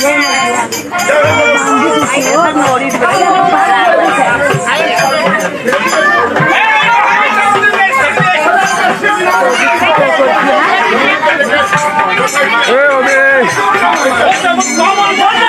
Hey, Obi!